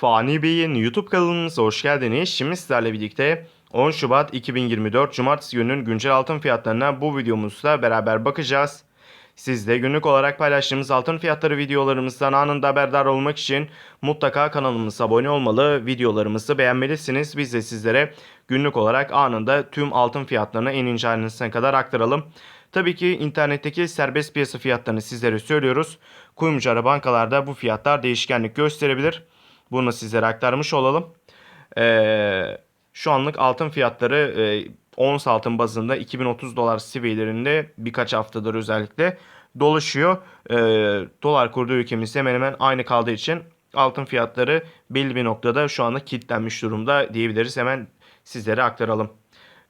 Fani Bey'in YouTube kanalımıza hoş geldiniz. Şimdi sizlerle birlikte 10 Şubat 2024 Cumartesi gününün güncel altın fiyatlarına bu videomuzda beraber bakacağız. Siz de günlük olarak paylaştığımız altın fiyatları videolarımızdan anında haberdar olmak için mutlaka kanalımıza abone olmalı, videolarımızı beğenmelisiniz. Biz de sizlere günlük olarak anında tüm altın fiyatlarını en ince ayrıntısına kadar aktaralım. Tabii ki internetteki serbest piyasa fiyatlarını sizlere söylüyoruz. Kuyumcu ara bankalarda bu fiyatlar değişkenlik gösterebilir. Bunu sizlere aktarmış olalım. Ee, şu anlık altın fiyatları e, ons altın bazında 2030 dolar seviyelerinde birkaç haftadır özellikle dolaşıyor. Ee, dolar kurdu ülkemizde hemen hemen aynı kaldığı için altın fiyatları belli bir noktada şu anda kilitlenmiş durumda diyebiliriz. Hemen sizlere aktaralım.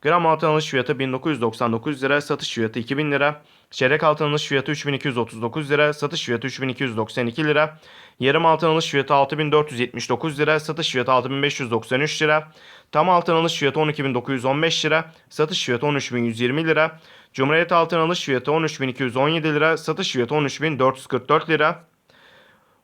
Gram altın alış fiyatı 1999 lira, satış fiyatı 2000 lira. Çeyrek altın alış fiyatı 3239 lira, satış fiyatı 3292 lira. Yarım altın alış fiyatı 6479 lira, satış fiyatı 6593 lira. Tam altın alış fiyatı 12915 lira, satış fiyatı 13120 lira. Cumhuriyet altın alış fiyatı 13217 lira, satış fiyatı 13444 lira.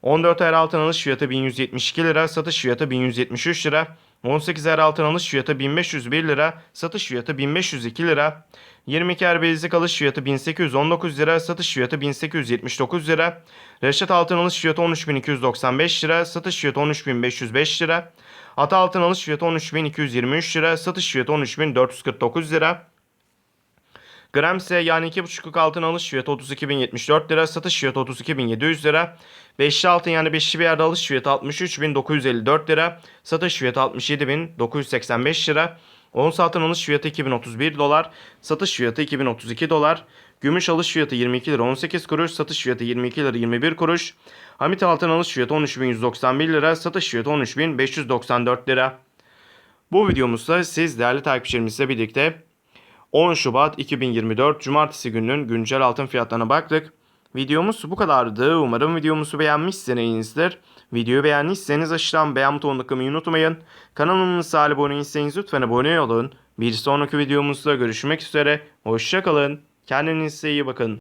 14 ayar altın alış fiyatı 1172 lira, satış fiyatı 1173 lira. 18 ayar altın alış fiyatı 1501 lira, satış fiyatı 1502 lira. 22 ayar bilezik alış fiyatı 1819 lira, satış fiyatı 1879 lira. Reşat altın alış fiyatı 13295 lira, satış fiyatı 13505 lira. Ata altın alış fiyatı 13223 lira, satış fiyatı 13449 lira. Gram ise yani 2,5'luk altın alış fiyatı 32.074 lira, satış fiyatı 32.700 lira. Beşli altın yani beşli bir yerde alış fiyatı 63.954 lira, satış fiyatı 67.985 lira. Ons altın alış fiyatı 2031 dolar, satış fiyatı 2032 dolar. Gümüş alış fiyatı 22 lira 18 kuruş, satış fiyatı 22 lira 21 kuruş. Hamit altın alış fiyatı 13.191 lira, satış fiyatı 13.594 lira. Bu videomuzda siz değerli takipçilerimizle birlikte 10 Şubat 2024 Cumartesi gününün güncel altın fiyatlarına baktık. Videomuz bu kadardı. Umarım videomuzu beğenmişsinizdir. Videoyu beğendiyseniz aşağıdan beğen butonuna tıklamayı unutmayın. Kanalımıza abone değilseniz lütfen abone olun. Bir sonraki videomuzda görüşmek üzere. Hoşçakalın. Kendinize iyi bakın.